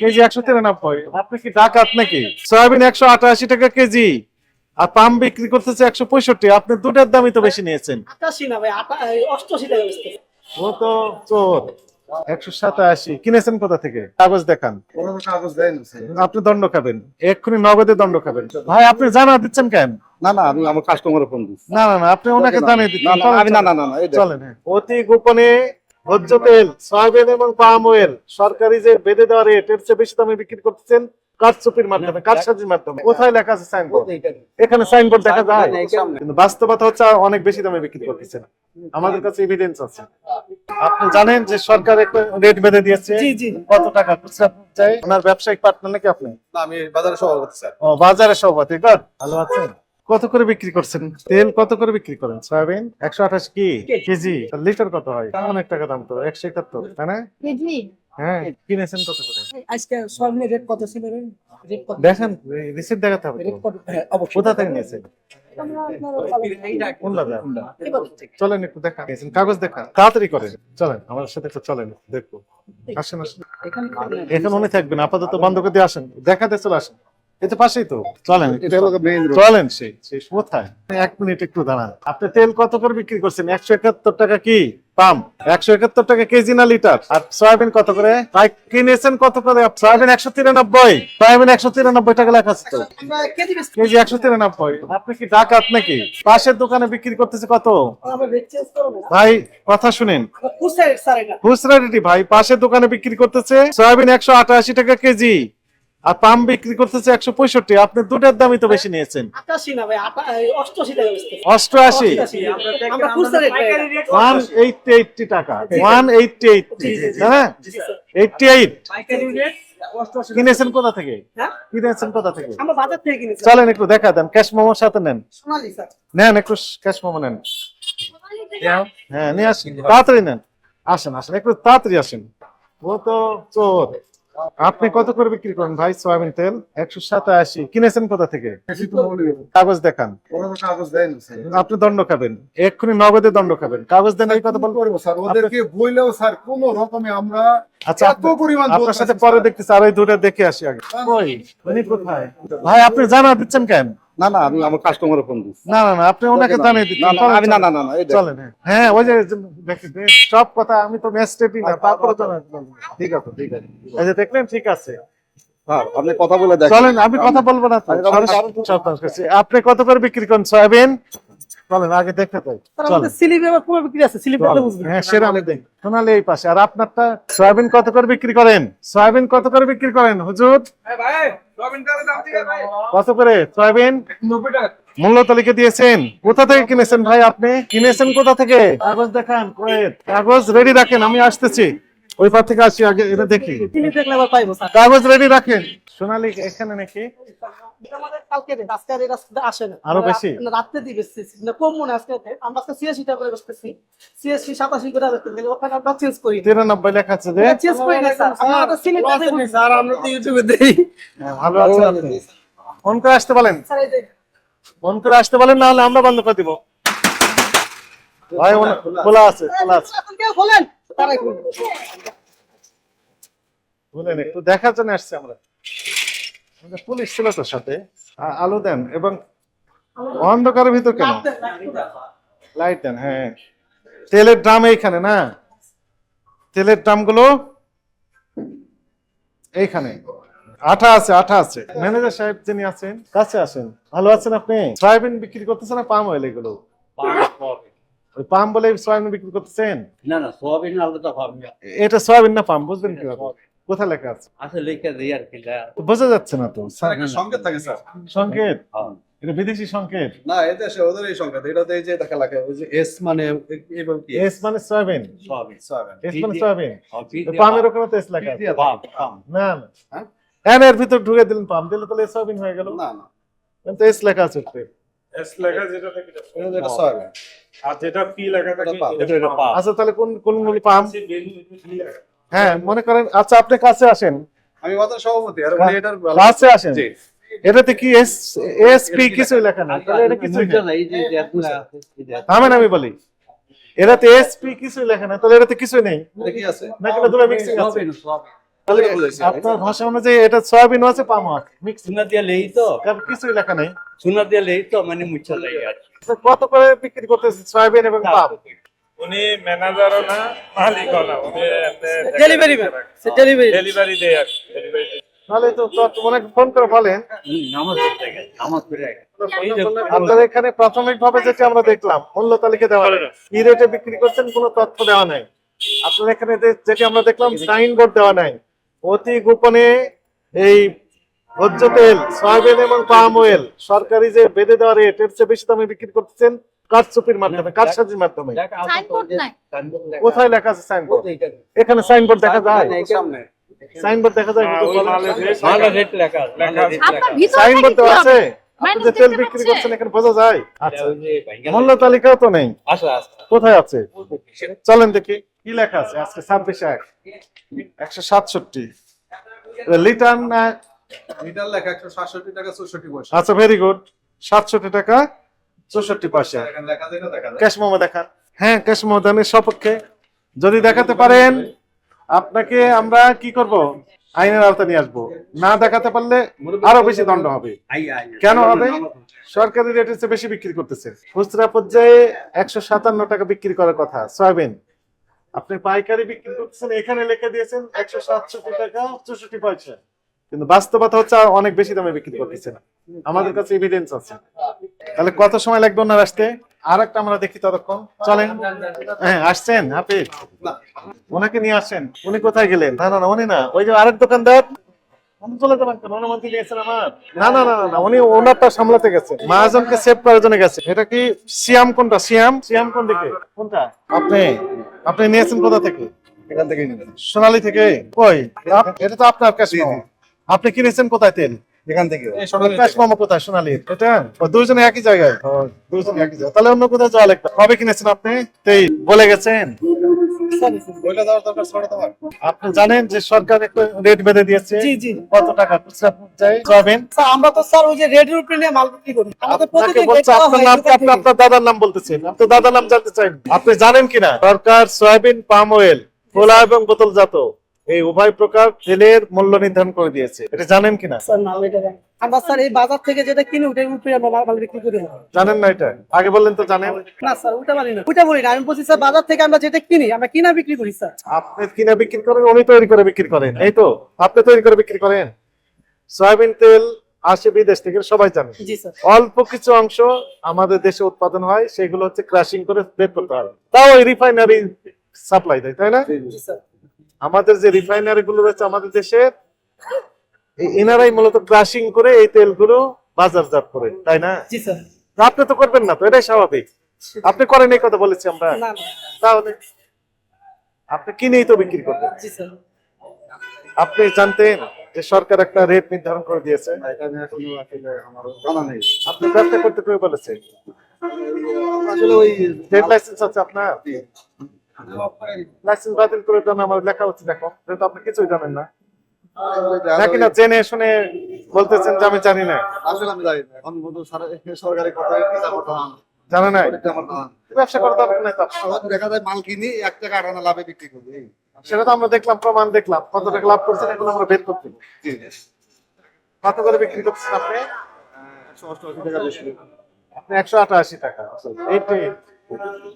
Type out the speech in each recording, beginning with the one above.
KG একশো তিরানব্বই। আপনি কি ডাকাত নাকি? সয়াবিন একশো আটাশি টাকা কেজি। আর পাম বিক্রি করতেছে একশো পঁয়ষট্টি। আপনি দুটার দামই তো বেশি নিয়েছেন। ও তো চোর। একশো সাতাশি। কিনেছেন কোথা থেকে? কাগজ দেখান। আপনি দণ্ড খাবেন। এক্ষুনি নগদে দণ্ড খাবেন। ভাই আপনি জানা দিচ্ছেন কেন? না না আমি আমার কাস্টমারের ফোন দিচ্ছি। না না না আপনি ওনাকে জানিয়ে দিচ্ছেন। না না না। চলেন। অতি গোপনে ভোজ্য তেল সয়াবিন এবং পাম অয়েল সরকারি যে বেঁধে দেওয়া রেট এর চেয়ে বেশি দামে বিক্রি করতেছেন কাঠচুপির মাধ্যমে কাঠসাজির মাধ্যমে। কোথায় লেখা আছে সাইনবোর্ড এখানে সাইনবোর্ড দেখা যায়। কিন্তু বাস্তবতা হচ্ছে অনেক বেশি দামে বিক্রি করতেছেন। আমাদের কাছে এভিডেন্স আছে। আপনি জানেন যে সরকার একটা রেট বেঁধে দিয়েছে। জি, জি। কত টাকা খুচরা চাই ওনার ব্যবসায়িক পার্টনার নাকি আপনি? না, আমি বাজারে সভাপতি স্যার। ও বাজারে সভাপতি গড ভালো আছেন? কত করে বিক্রি করছেন? তেল কত করে বিক্রি করেন? সয়াবিন? একশো আঠাশ কি? কেজি। লিটার কত হয়? অনেক টাকা দাম তো একশো একাত্তর তাই না? কেজি? হ্যাঁ কিনেছেন কত করে? আজকে সয়াবিনের রেট কত ছিল দেখেন রিসিপ্ট দেখাতে হবে তো। রেট কত? হ্যাঁ কোথা থেকে নিয়েছেন? চলেন একটু দেখা। কাগজ দেখা। তাড়াতাড়ি করেন। চলেন আমার সাথে একটু চলেন দেখব। আসেন আসেন। এখানে উনি থাকবেন আপাতত বন্ধ করে দিয়ে আসেন। দেখাতে চলে আসেন। এই তো পাশেই তো। চলেন। চলেন সেই সেই কোথায়? এক মিনিট একটু দাঁড়ান। আপনি তেল কত করে বিক্রি করছেন? একশো একাত্তর টাকা কি? পাম। একশো একাত্তর টাকা কেজি না লিটার? আর সয়াবিন কত করে? কিনেছেন কত করে? সয়াবিন একশো তিরানব্বই। সয়াবিন একশো তিরানব্বই টাকা লেখা আছে কেজি একশো তিরানব্বই। আপনি কি ডাকাত নাকি? পাশের দোকানে বিক্রি করতেছে কত? ভাই কথা শুনেন। খুচরা রেটি ভাই পাশের দোকানে বিক্রি করতেছে সয়াবিন একশো আটাশি টাকা কেজি। আর পাম বিক্রি করতেছে একশো পঁয়ষট্টি আপনি দুটার দামই তো বেশি নিয়েছেন। অষ্টআশি ওয়ান এইটটি এইটটি টাকা ওয়ান এইটটি এইটটি হ্যাঁ? এইটটি এইট কিনেছেন কোথা থেকে? হ্যাঁ? কিনেছেন কোথা থেকে? আমরা বাজার থেকে কিনেছি। চলেন একটু দেখা দেন ক্যাশ মোমোর সাথে নেন। নেন একটু ক্যাশ মোমো নেন। হ্যাঁ নিয়ে আসেন তাড়াতাড়ি নেন। আসেন আসেন একটু তাড়াতাড়ি আসেন। ও তো চোর। আপনি কত করে বিক্রি করেন ভাই? সয়াবিন তেল? একশো সাতাশি। কিনেছেন কোথা থেকে। কাগজ দেখান। কাগজ আপনি দণ্ড খাবেন। এক্ষুনি নগদে দণ্ড খাবেন। কাগজ দেন এই কথা বলব স্যার? ওদেরকে বইলেও স্যার কোন রকমে আমরা আচ্ছা আপনার সাথে পরে দেখতে দেখতেছি আর ওই দুটো দেখে আসি আগে। ভাই আপনি জানা দিচ্ছেন কেন? না না আমি আমার ফোন দিচ্ছি না না না আপনি ওনাকে জানিয়ে দিন না, আমি না না না না চলেন হ্যাঁ। হ্যাঁ ওই যে সব কথা আমি তো ম্যাজিস্ট্রেটই না তারপরে তো ঠিক আছে। ঠিক আছে। এই যে দেখলেন ঠিক আছে। আপনি কথা বলে দেখেন। চলেন আমি কথা বলব না। আপনি কত করে বিক্রি করেন? সয়াবিন? চলেন আগে দেখতে চাই স্যার চলেন। আমাদের স্লিপ এবার পুরো বিক্রি আছে? স্লিপ চলেন। বুঝবেন। হ্যাঁ সেটা আমি দেখি। সোনালি এই পাশে। আর আপনারটা সয়াবিন কত করে বিক্রি করেন? সয়াবিন কত করে বিক্রি করেন? হুজুর? কত করে? সয়াবিন? মূল্য তালিকা দিয়েছেন। কোথা থেকে কিনেছেন ভাই আপনি? কিনেছেন কোথা থেকে? কাগজ দেখান কাগজ রেডি রাখেন আমি আসতেছি। ওই পার থেকে আসি আগে এটা দেখি। স্লিপ দেখলে আবার পাইবো স্যার। কাগজ রেডি রাখেন। সোনালি এখানে নাকি? আর বেশি? রাত্রে দিয়ে কম মনে আজকে আমরা আজকে ছিয়াশি টাকা করে বেচতেছি ছিয়াশি সাতাশি করে ওখানে আমরা চেঞ্জ করি তিরানব্বই লেখা আছে চেঞ্জ করি না স্যার আমরা স্লিপ স্যার আমরা তো ইউটিউবে দেই হ্যাঁ, ভালো আছেন আপনি। ফোন করে আসতে বলেন। স্যার ফোন করে আসতে বলেন না হলে আমরা বন্ধ করে দিব। ভাই খোলা আছে খোলা আছে। এখন কেউ বলেন তারাই বলবে। বলেন একটু দেখার জন্য আসছে আমরা। পুলিশ ছিল তোর সাথে। আলো দেন এবং অন্ধকারের ভিতর কেন? লাইট দেন হ্যাঁ। তেলের ড্রাম এইখানে না? তেলের ড্রামগুলো এইখানে। আঠা আছে আঠা আছে। ম্যানেজার সাহেব যিনি আছেন কাছে আসেন। ভালো আছেন আপনি? সয়াবিন বিক্রি করতেছেন না পাম অয়েল এগুলো? পাম বলে সয়াবিন বিক্রি করতেছেন? না না সোয়াবিন আলাদা হবে এটা সয়াবিন না পাম বুঝবেন কি কোথায় লেখা আছে? আসলে লিখে দিই আর কি বোঝা যাচ্ছে না তো স্যার। একটা সংকেত থাকে স্যার? সংকেত? হ্যাঁ। এটা বিদেশি সংকেত? না এতে সে ওদের এই সংকেত এটাতে এই যে দেখা লাগে ওই যে এস মানে এইভাবে কি? এস মানে সয়াবিন। সোয়াবিন। এস মানে সয়াবিন। তো দিয়ে পামের পাম। ওখানে তো এস লেখা আছে। পাম, পাম। না না। হ্যাঁ? হ্যাঁ এর ভিতর ঢুকে দিলেন পাম দিলে তাহলে সয়াবিন হয়ে গেল। না না। কিন্তু এস লেখা আছে। এস লেখা যেটা থাকে এটা এটা যেটা সেভেন আর যেটা লেখা থাকে এটা। আচ্ছা তাহলে কোন কোনগুলি পাম? হ্যাঁ মনে করেন আচ্ছা আপনি কাছে আসেন। আমি বাজার সভাপতি আর উনি এটার কাছে আসেন। জি। এটাতে কি এস এস পি কিছুই লেখা নেই? তাহলে এটা কিছুই মুদ্রা নেই নাই, এই যে- যে এতগুলা আছে, এই যে- থামেন আমি বলি। এটাতে এস পি কিছুই লেখা নেই তাহলে এটাতে কিছুই নেই? কি আছে? নাকি এটা দুটো মিক্সিং আছে? আপনার ভাষা অনুযায়ী এটা সয়াবিন আছে পাম আছে। মিক্স সোনা দিয়ে লেই তো। কারণ কিছুই লেখা নেই। সোনা দিয়ে লেই তো মানে মুচ্ছা লাগে আর তো কত করে বিক্রি করতেছে? সয়াবিন এবং পাম? উনি ম্যানেজারও না মালিকও না। উনি ডেলিভারি ডেলিভারি ডেলিভারি দেয় আর ডেলিভারি তাহলে তো ফোন করে বলেন। আপনার এখানে প্রাথমিক ভাবে যেটা আমরা দেখলাম মূল্য তালিকা দেওয়া নেই। কি রেটে বিক্রি করছেন কোনো তথ্য দেওয়া নাই। আপনার এখানে যে- যেটি আমরা দেখলাম সাইন বোর্ড দেওয়া নাই। অতি গোপনে এই ভোজ্য তেল সয়াবিন এবং পাম অয়েল সরকারি যে বেঁধে দেওয়া রেট এর চেয়ে বেশি দামে বিক্রি করতেছেন কারচুপির মাধ্যমে কারসাজির মাধ্যমে। তো, কোথায় লেখা আছে সাইনবোর্ড এখানে সাইনবোর্ড দেখা যায়। সাইনবোর্ড দেখা যায় সাইনবোর্ড দেওয়া আছে আপনি যে তেল বিক্রি করছেন এখানে বোঝা যায়। আচ্ছা। মূল্য তালিকাও তো নেই। কোথায় আছে? চলেন দেখি কি লেখা আছে? আজকে ছাব্বিশ এক। একশো সাতষট্টি। লিটার না লিটার লেখা একশো সাতষট্টি টাকা চৌষট্টি পয়সা। আচ্ছা ভেরি গুড সাতষট্টি টাকা চৌষট্টি পয়সা। ক্যাশ মোমো দেখান। হ্যাঁ ক্যাশ মোমো সপক্ষে। যদি দেখাতে পারেন আপনাকে আমরা কি করব? আইনের আওতা নিয়ে আসব। না দেখাতে পারলে আরও বেশি দণ্ড হবে। কেন হবে? সরকারি রেটের চেয়ে বেশি বিক্রি করতেছে। খুচরা পর্যায়ে একশো সাতান্ন টাকা বিক্রি করার কথা সয়াবিন। আপনি পাইকারি বিক্রি করতেছেন এখানে লেখা দিয়েছেন একশো সাতষট্টি টাকা চৌষট্টি পয়সা। কিন্তু বাস্তবতা হচ্ছে অনেক বেশি দামে বিক্রি করতেছেন আমাদের কাছে এভিডেন্স আছে। তাহলে কত সময় লাগবে ওনার আসতে? আর একটা আমরা দেখি ততক্ষণ। চলেন। হ্যাঁ আসছেন হাফিজ। ওনাকে নিয়ে আসেন। উনি কোথায় গেলেন? না না না উনি না। ওই যে আরেক দোকানদার। উনি চলে যাবেন কেন? অনুমতি নিয়েছেন আমার। না না না না, না উনি ওনারটা সামলাতে গেছে। মহাজনকে সেভ করার জন্য গেছে। এটা কি সিয়াম কোনটা? সিয়াম? সিয়াম কোন দিকে? কোনটা? আপনি আপনি নিয়েছেন কোথা থেকে? এখান থেকে নিন সোনালী থেকে? কই? এটা তো আপনার কাছে আপনি কিনেছেন কোথায় তেল? এখান থেকে। মামা কোথায়? সোনালীর এটা? ও একই জায়গায়? ও, দুইজনে একই জায়গায়। তাহলে অন্য কোথাও যাওয়া লাগবে। কবে কিনেছেন আপনি? তেই বলে গেছেন? আপনি জানেন যে সরকার একটা রেট বেঁধে দিয়েছে। জি জি। কত টাকা খুচরা আমরা তো স্যার ওই যে রেডের উপরে নিয়ে মাল বিক্রি করি। আমাদের আপনাকে প্রতিদিন বলছে rate দেওয়া আপনার নাম আপনি আপনার দাদার নাম বলতেছেন। আপনার দাদার নাম জানতে চাই আপনি জানেন কিনা? সরকার সয়াবিন পাম অয়েল খোলা এবং বোতলজাত। এই উভয় প্রকার তেলের মূল্য নির্ধারণ করে দিয়েছে। এটা জানেন কিনা? স্যার না এটা আমরা স্যার এই বাজার থেকে যেটা কিনি ওটার উপরে আমরা মাল- মাল বিক্রি করি জানেন না এটা? আগে বললেন তো জানেন। না স্যার ওটা বলি না। ওটা বলি না আমি বলছি স্যার বাজার থেকে আমরা যেটা কিনি আমরা কিনা বিক্রি করি স্যার। আপনি কিনা বিক্রি করেন উনি তৈরি করে বিক্রি করেন। এই তো আপনি তৈরি করে বিক্রি করেন। সয়াবিন তেল আসে বিদেশ থেকে সবাই জানে। অল্প কিছু অংশ আমাদের দেশে উৎপাদন হয় সেগুলো হচ্ছে ক্রাশিং করে বের করতে হয়। তাও ওই রিফাইনারি সাপ্লাই দেয় তাই না? আমাদের যে রিফাইনারি গুলো রয়েছে আমাদের দেশে এনারাই মূলত ক্রাশিং করে এই তেলগুলো বাজারজাত করে তাই না? জি স্যার। আপনি তো করবেন না তো এটাই স্বাভাবিক। আপনি করেন এই কথা বলেছি আমরা। না না। তাহলে আপনি কিনেই তো বিক্রি করবেন। আপনি জানতেন যে সরকার একটা রেট নির্ধারণ করে দিয়েছে। এটা নিয়ে কোনো আসলে আমার জানা নেই আপনি ব্যবসা করতে বলেছে ওই ট্রেড লাইসেন্স আছে আপনার? লাইসেন্স বাতিল করে দেন আমার লেখা হচ্ছে দেখো। যেহেতু আপনি কিছুই জানেন না। নাকি না জেনে শুনে বলতেছেন যে আমি জানি না? আসলে আমি জানি না। এখন বন্ধু সরকারি কথা জানে না। ব্যবসা করার দরকার নাই তো আপনার। দেখা যায় মাল কিনি এক টাকা আটানা লাভে বিক্রি করব সেটা তো আমরা দেখলাম প্রমাণ দেখলাম। কত টাকা লাভ করছেন এগুলো আমরা বের করতে কত করে বিক্রি করছেন আপনি? একশো অষ্টআশি টাকা আপনি একশো আটাশি টাকা। এইটি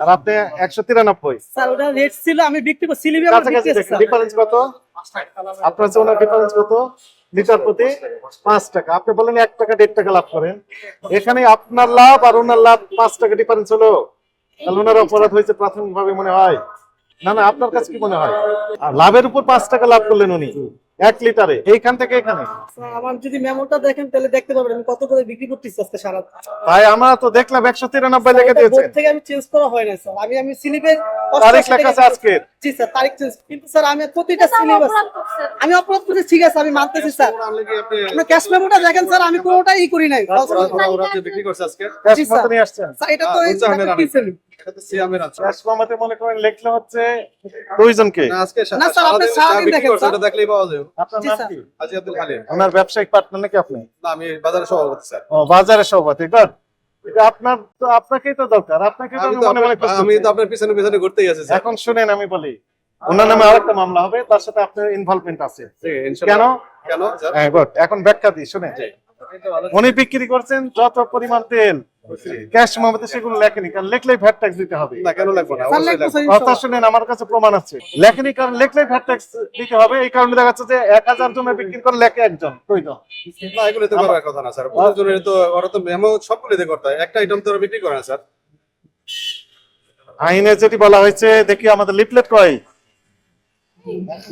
আর আপনি একশো তিরানব্বই। রেট ছিল আমি বিক্রি ডিফারেন্স কত? আপনার যে ওনার ডিফারেন্স কত? লিটার প্রতি পাঁচ টাকা। আপনি বলেন এক টাকা দেড় টাকা লাভ করেন। এখানে আপনার লাভ আর ওনার লাভ পাঁচ টাকা ডিফারেন্স হলো। তাহলে ওনার অপরাধ হয়েছে প্রাথমিক ভাবে মনে হয়। না না আপনার কাছে কি মনে হয়? আর লাভের উপর পাঁচ টাকা লাভ করলেন উনি। এক লিটারে? এইখান থেকে এখানে? আমার যদি মেমোটা দেখেন তাহলে দেখতে পাবেন আমি কত করে বিক্রি করতেছি আজকে সারা ভাই আমরা তো দেখলাম একশো তিরানব্বই লেগে দিয়েছে বোর্ড থেকে আমি চেঞ্জ করা হয় না স্যার। আমি আমি স্লিপে তারিখ লেখা আছে আজকের। জি স্যার তারিখ চেঞ্জ কিন্তু স্যার আমি প্রতিটা স্লিপ আমি অপরাধ করছি ঠিক আছে আমি মানতেছি স্যার। আপনি ক্যাশ মেমোটা দেখেন স্যার আমি কোনোটাই করি নাই। ওরা- ওরা- ওরা যে বিক্রি করছে আজকে। Cash sir. নিয়ে আসছেন। স্যার এটা তো এটা তো সিয়ামের আছে ক্যাশ মনে করেন লেখলে হচ্ছে দুইজনকে। না আজকে না, স্যার, আপনি সারাদিন যা সারাদিন বিক্রি দেখেন, করছে দেখলেই পাওয়া যাবে। আপনার নাম কি? আজি আব্দুল হালিম ওনার ব্যবসায়িক পার্টনার নাকি আপনি? না আমি বাজারে সভাপতি স্যার। ও বাজারে সভাপতি গুড আপনার তো আপনাকেই তো দরকার আপনাকে তো আমি আমি তো মনে মনে আপনার- আমি তো আপনার পিছনে পিছনে ঘুরতেই আছি এখন শুনেন আমি বলি ওনার নামে আরেকটা মামলা হবে তার সাথে আপনার ইনভলভমেন্ট আছে। কেন? কেন স্যার? হ্যাঁ. এখন ব্যাখ্যা দিই শুনে উনি বিক্রি করছেন যত পরিমাণ তেল ক্যাশ মামলাতে সেগুলো লেখেনি কারণ লেখলেই ভ্যাট ট্যাক্স দিতে হবে। না কেন লাগবে না? কথা শুনেন আমার কাছে প্রমাণ আছে। লেখেনি কারণ লেখলেই ভ্যাট ট্যাক্স দিতে হবে। এই কারণে দেখা যাচ্ছে যে এক হাজার জনের বিক্রি করে লেখে একজন কই তো? না এগুলো তো করার কথা না স্যার। প্রয়োজনের তো ওরা তো মেমো সবগুলো দিয়ে করতে হয় একটা আইটেম তো ওরা বিক্রি করে না স্যার। আইনে যেটি বলা হয়েছে দেখি আমাদের লিফলেট কয়।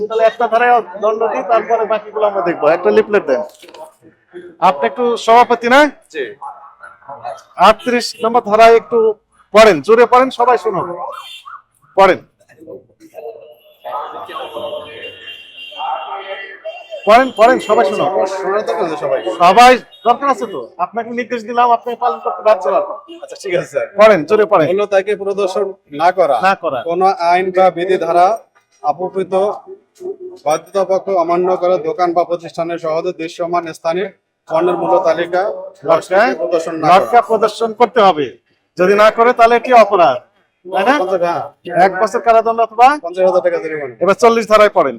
তাহলে একটা ধারায় দণ্ড দিই তারপরে বাকিগুলো আমরা দেখব। একটা লিফলেট দেন। আপনি একটু সভাপতি না? আটত্রিশ নম্বর ধারায় একটু পড়েন জোরে পড়েন সবাই শুনুন। পড়েন। পড়েন পড়েন সবাই আছে সবাই সবাই দরকার আছে তো? আপনাকে নির্দেশ দিলাম আপনি পালন করতে বাধ্য আচ্ছা ঠিক আছে স্যার। পড়েন জোরে পড়েন। হলো তাকে প্রদর্শন না করা? না করা। কোন আইন বা বিধি ধারা আপকৃত বাধ্যতাপক্ষ অমান্য করে দোকান বা প্রতিষ্ঠানের সহজে দৃশ্যমান স্থানে পণ্যের মূল্য তালিকা প্রদর্শন লটকা প্রদর্শন করতে হবে। যদি না করে তাহলে এটি অপরাধ। হ্যাঁ। এক বছর কারাদণ্ড অথবা পঞ্চাশ হাজার টাকা এবার চল্লিশ ধারায় পড়েন।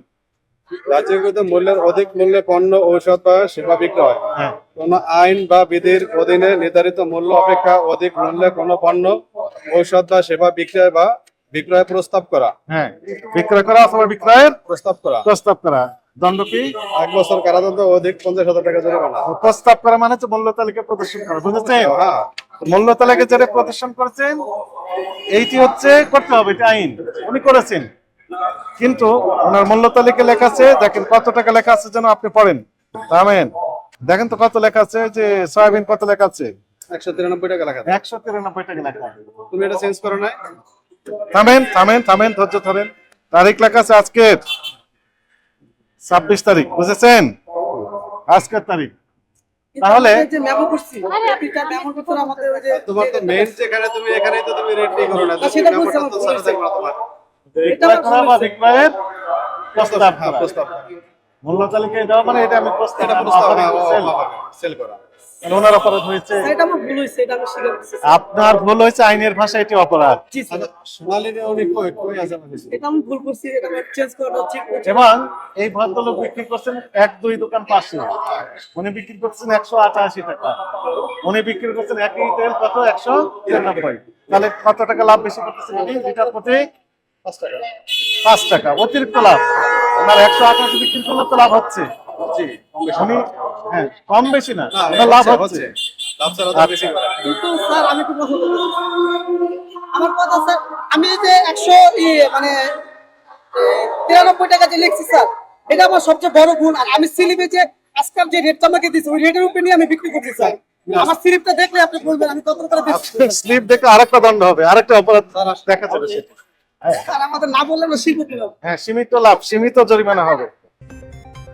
রাজ্যকৃত মূল্যের অধিক মূল্যে পণ্য ঔষধ বা সেবা বিক্রয়। হ্যাঁ। কোন আইন বা বিধির অধীনে নির্ধারিত মূল্য অপেক্ষা অধিক মূল্যে কোন পণ্য ঔষধ বা সেবা বিক্রয় বা বিক্রয় প্রস্তাব করা। হ্যাঁ বিক্রয় করা অথবা বিক্রয়ের প্রস্তাব করা। প্রস্তাব করা। দণ্ড কি এক বছর কারাদণ্ড অধিক পঞ্চাশ হাজার টাকা জরিমানা। প্রস্তাব করা মানে হচ্ছে মূল্য তালিকা প্রদর্শন করা বুঝেছেন? হ্যাঁ। মূল্য তালিকা যারা প্রদর্শন করেছেন এইটি হচ্ছে করতে হবে এটা আইন। উনি করেছেন। কিন্তু ওনার মূল্য তালিকা লেখা আছে দেখেন কত টাকা লেখা আছে যেন আপনি পড়েন। থামেন দেখেন তো কত লেখা আছে যে সয়াবিন কত লেখা আছে? একশো তিরানব্বই টাকা লেখা। একশো তিরানব্বই টাকা লেখা। তুমি এটা চেঞ্জ করো নাই? থামেন থামেন থামেন ধৈর্য ধরেন। তারিখ লেখা আছে আজকের ছাব্বিশ তারিখ বুঝেছেন? আজকের তারিখ। তাহলে- প্রস্তাব হ্যাঁ। প্রস্তাব। মূল্য তালিকায় দেওয়া মানে এটা আমি প্রস্তাব এটা প্রস্তাব হ্যাঁ সেল করা। ওনার অপরাধ হয়েছে? এটা আমার ভুল হয়েছে এটা আমি স্বীকার করছি আপনার ভুল হয়েছে আইনের ভাষা এটি অপরাধ। আচ্ছা, সোনালী উনি কই কই আছে এটা আমি ভুল করছি এটা চেঞ্জ করাটা ঠিক এবং এই ভদ্রলোক বিক্রি করছেন এক দুই দোকান পাশে। উনি বিক্রি করছেন একশো আটাশি টাকা। উনি বিক্রি করছেন একই তেল কত? একশো তিরানব্বই। তাহলে কত টাকা লাভ বেশি করতেছেন উনি? লিটার প্রতি পাঁচ টাকা। পাঁচ টাকা। অতিরিক্ত লাভ। ওনার একশো আটাশি বিক্রি করলে তো লাভ হচ্ছে। জি উনি হ্যাঁ কম বেশি না ওনার লাভ হচ্ছে, হচ্ছে। লাভ ছাড়া তো বেশি করে। কিন্তু স্যার আমি একটু আমার কথা স্যার আমি যে একশো মানে তিরানব্বই টাকা যে লিখছি স্যার এটা আমার সবচেয়ে বড় ভুল। আর আমি স্লিপে যে আজকাল যে রেটটা আমাকে দিচ্ছে ওই রেটের উপরে নিয়ে আমি বিক্রি করছি স্যার। আমার স্লিপটা দেখলে আপনি বলবেন আমি কত করে দিচ্ছি স্লিপ দেখে আরেকটা দণ্ড হবে আরেকটা অপরাধ দেখা যাবে সেটা। আমাদের না বললে আমরা শিখব হ্যাঁ সীমিত লাভ সীমিত জরিমানা হবে।